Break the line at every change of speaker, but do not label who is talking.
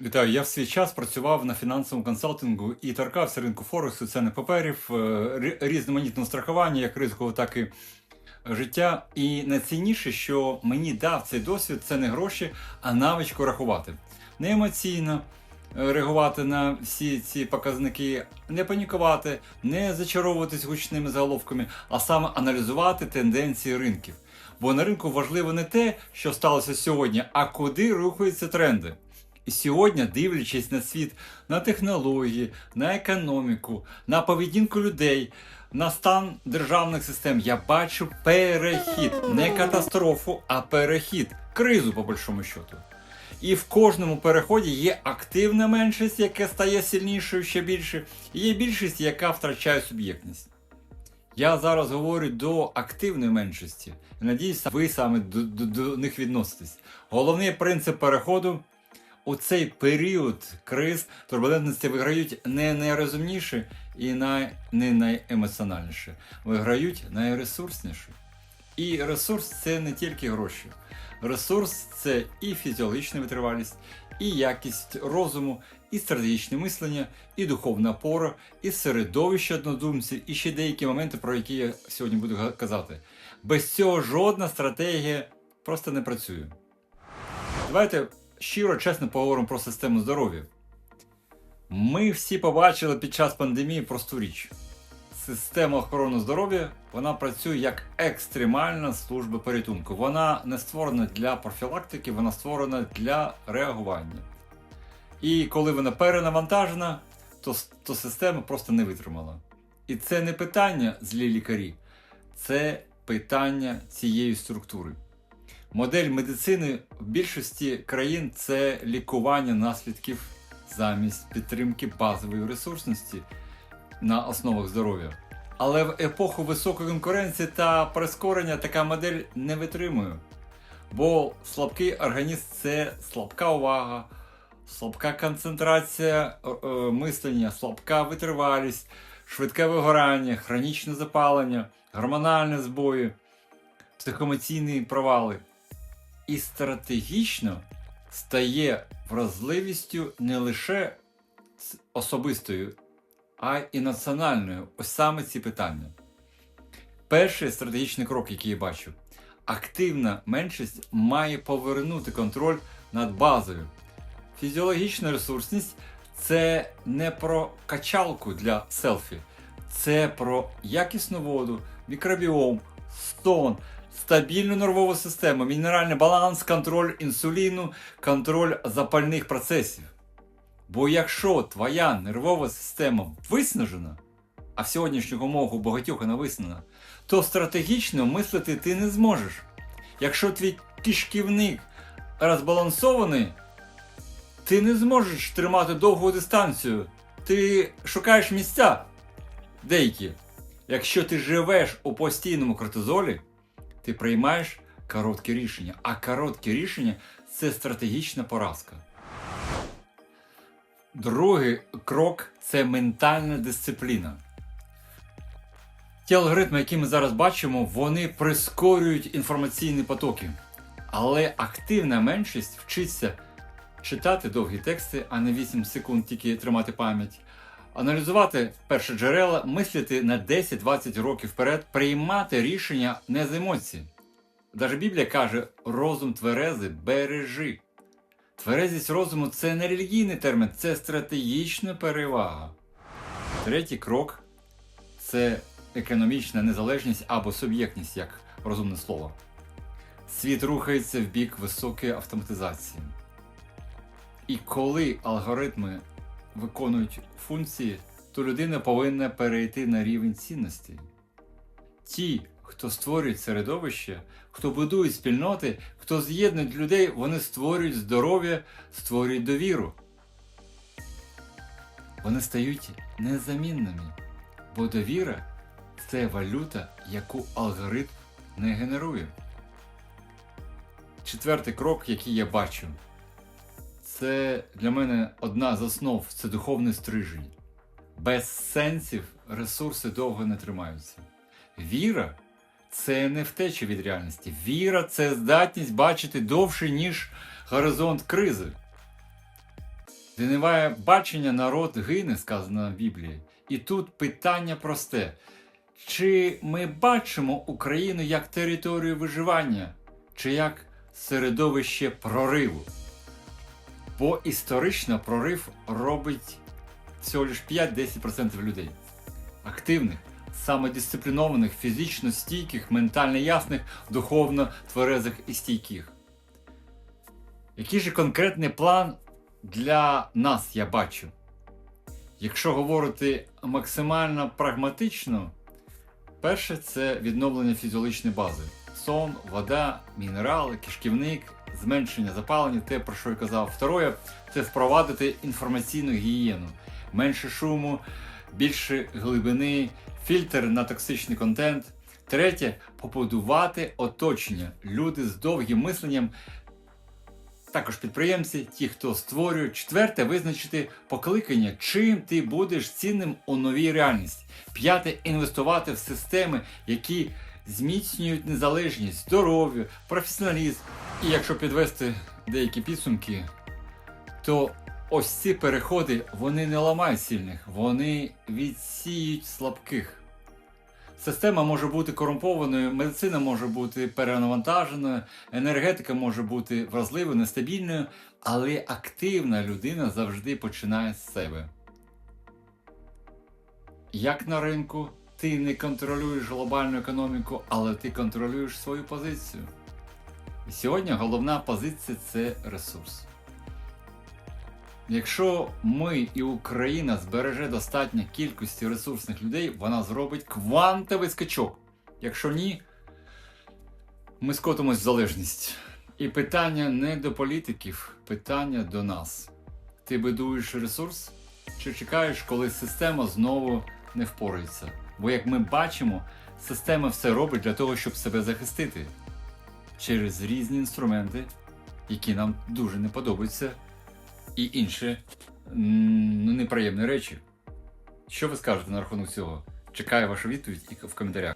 Вітаю, я в свій час працював на фінансовому консалтингу і торкався ринку Форексу, цінних паперів, е, різноманітного страхування, як ризикового, так і життя. І найцінніше, що мені дав цей досвід, це не гроші, а навичку рахувати. Не емоційно е, реагувати на всі ці показники, не панікувати, не зачаровуватись гучними заголовками, а саме аналізувати тенденції ринків. Бо на ринку важливо не те, що сталося сьогодні, а куди рухаються тренди. І сьогодні, дивлячись на світ, на технології, на економіку, на поведінку людей, на стан державних систем, я бачу перехід, не катастрофу, а перехід, кризу по большому счету. І в кожному переході є активна меншість, яка стає сильнішою ще більше, і є більшість, яка втрачає суб'єктність. Я зараз говорю до активної меншості. І надіюся, ви саме до, до, до них відноситесь. Головний принцип переходу у цей період криз турбулентності виграють не найрозумніші і не найемоціональніші. Виграють найресурсніші. І ресурс це не тільки гроші. Ресурс це і фізіологічна витривалість, і якість розуму, і стратегічне мислення, і духовна опора, і середовище однодумців, і ще деякі моменти, про які я сьогодні буду казати. Без цього жодна стратегія просто не працює. Давайте щиро, чесно поговоримо про систему здоров'я. Ми всі побачили під час пандемії просту річ. Система охорони здоров'я вона працює як екстремальна служба порятунку. Вона не створена для профілактики, вона створена для реагування. І коли вона перенавантажена, то, то система просто не витримала. І це не питання злі лікарі, це питання цієї структури. Модель медицини в більшості країн це лікування наслідків замість підтримки базової ресурсності на основах здоров'я. Але в епоху високої конкуренції та прискорення така модель не витримує. Бо слабкий організм це слабка увага, слабка концентрація е, е, мислення, слабка витривалість, швидке вигорання, хронічне запалення, гормональні збої, психоемоційні провали. І стратегічно стає вразливістю не лише особистою, а і національною. Ось саме ці питання. Перший стратегічний крок, який я бачу, активна меншість має повернути контроль над базою. Фізіологічна ресурсність це не про качалку для селфі, це про якісну воду, мікробіом, сон, стабільну нервову систему, мінеральний баланс, контроль інсуліну, контроль запальних процесів. Бо якщо твоя нервова система виснажена, а в сьогоднішніх умовах у багатьох вона виснажена, то стратегічно мислити ти не зможеш. Якщо твій кишківник розбалансований, ти не зможеш тримати довгу дистанцію. Ти шукаєш місця деякі. Якщо ти живеш у постійному кортизолі, ти приймаєш короткі рішення. А короткі рішення це стратегічна поразка. Другий крок це ментальна дисципліна. Ті алгоритми, які ми зараз бачимо, вони прискорюють інформаційні потоки. Але активна меншість вчиться читати довгі тексти, а не 8 секунд тільки тримати пам'ять, аналізувати перші джерела, мислити на 10-20 років вперед, приймати рішення не з емоцій. Даже Біблія каже: розум тверези бережи. Тверезість розуму це не релігійний термін, це стратегічна перевага. Третій крок це економічна незалежність або суб'єктність, як розумне слово. Світ рухається в бік високої автоматизації. І коли алгоритми виконують функції, то людина повинна перейти на рівень цінностей. Ті, хто створюють середовище, хто будують спільноти, хто з'єднують людей, вони створюють здоров'я, створюють довіру. Вони стають незамінними, бо довіра це валюта, яку алгоритм не генерує. Четвертий крок, який я бачу, це для мене одна з основ це духовний стрижень. Без сенсів ресурси довго не тримаються. Віра це не втеча від реальності. Віра це здатність бачити довше, ніж горизонт кризи. Де немає бачення, народ гине, сказано в Біблії. І тут питання просте: чи ми бачимо Україну як територію виживання, чи як середовище прориву? Бо історично прорив робить всього лиш 5-10% людей. Активних, самодисциплінованих, фізично стійких, ментально ясних, духовно тверезих і стійких. Який же конкретний план для нас я бачу? Якщо говорити максимально прагматично, перше це відновлення фізіологічної бази: сон, вода, мінерали, кишківник, зменшення запалення, те, про що я казав. Второе це впровадити інформаційну гігієну, менше шуму, більше глибини, фільтр на токсичний контент. Третє побудувати оточення. Люди з довгим мисленням також підприємці, ті, хто створює. Четверте, визначити покликання, чим ти будеш цінним у новій реальності. П'яте інвестувати в системи, які зміцнюють незалежність, здоров'я, професіоналізм. І якщо підвести деякі підсумки, то ось ці переходи вони не ламають сильних, вони відсіють слабких. Система може бути корумпованою, медицина може бути перенавантаженою, енергетика може бути вразливою, нестабільною, але активна людина завжди починає з себе. Як на ринку, ти не контролюєш глобальну економіку, але ти контролюєш свою позицію. І сьогодні головна позиція це ресурс. Якщо ми і Україна збереже достатньо кількості ресурсних людей, вона зробить квантовий скачок. Якщо ні, ми скотимось в залежність. І питання не до політиків, питання до нас. Ти будуєш ресурс чи чекаєш, коли система знову не впорається? Бо, як ми бачимо, система все робить для того, щоб себе захистити через різні інструменти, які нам дуже не подобаються і інші ну, неприємні речі. Що ви скажете на рахунок цього? Чекаю вашу відповідь в коментарях.